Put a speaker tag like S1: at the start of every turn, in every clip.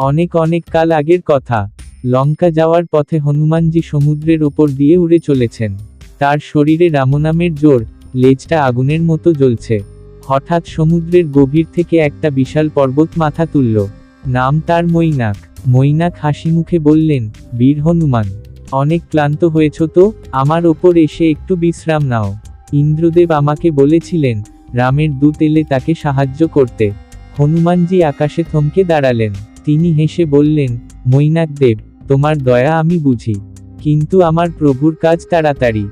S1: অনেক অনেক কাল আগের কথা। লঙ্কা যাওয়ার পথে হনুমানজি সমুদ্রের ওপর দিয়ে উড়ে চলেছেন। তার শরীরে রামনামের জোর, লেজটা আগুনের মতো জ্বলছে। হঠাৎ সমুদ্রের গভীর থেকে একটা বিশাল পর্বত মাথা তুলল। নাম তার মৈনাক। মৈনাক হাসি মুখে বললেন, বীর হনুমান, অনেক ক্লান্ত হয়েছ তো? আমার ওপর এসে একটু বিশ্রাম নাও। ইন্দ্রদেব আমাকে বলেছিলেন, রামের দূত এলে তাকে সাহায্য করতে। হনুমানজি আকাশে থমকে দাঁড়ালেন। তিনি হেসে বললেন মৈনাক দেব তোমার দয়া আমি বুঝি, কিন্তু আমার প্রভুর কাজ তাড়াতাড়ি।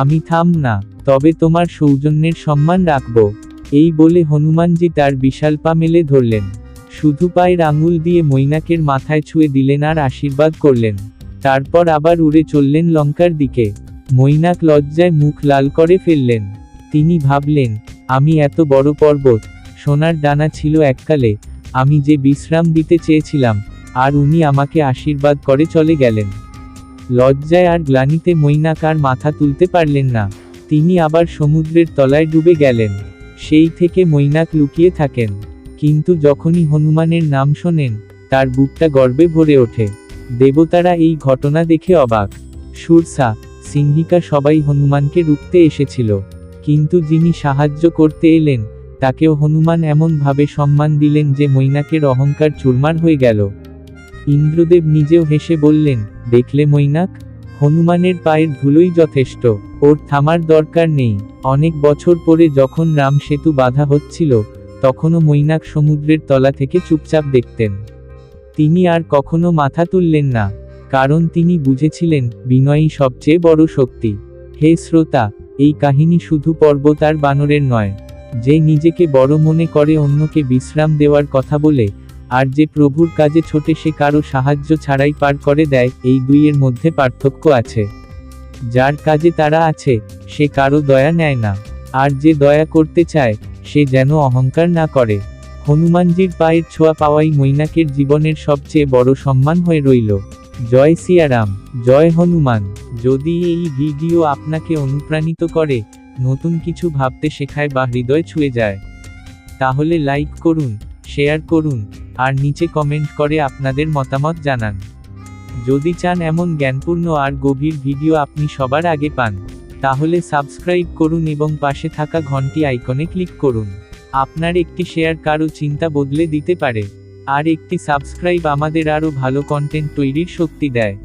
S1: আমি থাম না, তবে তোমার সৌজন্যের সম্মান রাখব। এই বলে হনুমানজি তার বিশাল পা মেলে ধরলেন। শুধু পায়ের আঙুল দিয়ে মৈনাকের মাথায় ছুঁয়ে দিলেন আর আশীর্বাদ করলেন। তারপর আবার উড়ে চললেন লঙ্কার দিকে। মৈনাক লজ্জায় মুখ লাল করে ফেললেন। তিনি ভাবলেন, আমি এত বড় পর্বত, সোনার ডানা ছিল এককালে আমি যে বিশ্রাম দিতে চেয়েছিলাম, আর উনি আমাকে আশীর্বাদ করে চলে গেলেন। লজ্জায় আর গ্লানিতে মৈনাক আর মাথা তুলতে পারলেন না। তিনি আবার সমুদ্রের তলায় ডুবে গেলেন। সেই থেকে মৈনাক লুকিয়ে থাকেন। কিন্তু যখনই হনুমানের নাম শোনেন, তার বুকটা গর্বে ভরে ওঠে। দেবতারা এই ঘটনা দেখে অবাক। সুরসা, সিংহিকা সবাই হনুমানকে রুখতে এসেছিল। কিন্তু যিনি সাহায্য করতে এলেন তাকেও হনুমান এমনভাবে সম্মান দিলেন যে মৈনাকের অহংকার চুরমার হয়ে গেল। ইন্দ্রদেব নিজেও হেসে বললেন, দেখলে মৈনাক, হনুমানের পায়ের ধুলোই যথেষ্ট, ওর থামার দরকার নেই। অনেক বছর পরে যখন রাম সেতু বাধা হচ্ছিল, তখনও মৈনাক সমুদ্রের তলা থেকে চুপচাপ দেখতেন। তিনি আর কখনো মাথা তুললেন না, কারণ তিনি বুঝেছিলেন বিনয়ী সবচেয়ে বড় শক্তি। হে শ্রোতা, এই কাহিনী শুধু পর্বত আর বানরের নয় যে নিজেকে বড় মনে করে অন্যকে বিশ্রাম দেওয়ার কথা বলে, আর যে প্রভুর কাজে ছোটে সে কারও সাহায্য ছাড়াই পার করে দেয়, এই দুইয়ের মধ্যে পার্থক্য আছে। যার কাজে তারা আছে, সে কারও দয়া নেয় না, আর যে দয়া করতে চায়, সে যেন অহংকার না করে। হনুমানজির পায়ের ছোঁয়া পাওয়াই মৈনাকের জীবনের সবচেয়ে বড় সম্মান হয়ে রইল। জয় সিয়ারাম, জয় হনুমান। যদি এই ভিডিও আপনাকে অনুপ্রাণিত করে নতুন কিছু ভাবতে শেখায় বা হৃদয় ছুঁয়ে যায়। তাহলে লাইক করুন শেয়ার করুন, আর নিচে কমেন্ট করে আপনাদের মতামত জানান। যদি চান এমন জ্ঞানপূর্ণ আর গভীর ভিডিও আপনি সবার আগে পান, তাহলে সাবস্ক্রাইব করুন এবং পাশে থাকা ঘন্টি আইকনে ক্লিক করুন। আপনার একটি শেয়ার কারও চিন্তা বদলে দিতে পারে, আর একটি সাবস্ক্রাইব আমাদের আরও ভালো কন্টেন্ট তৈরির শক্তি দেয়।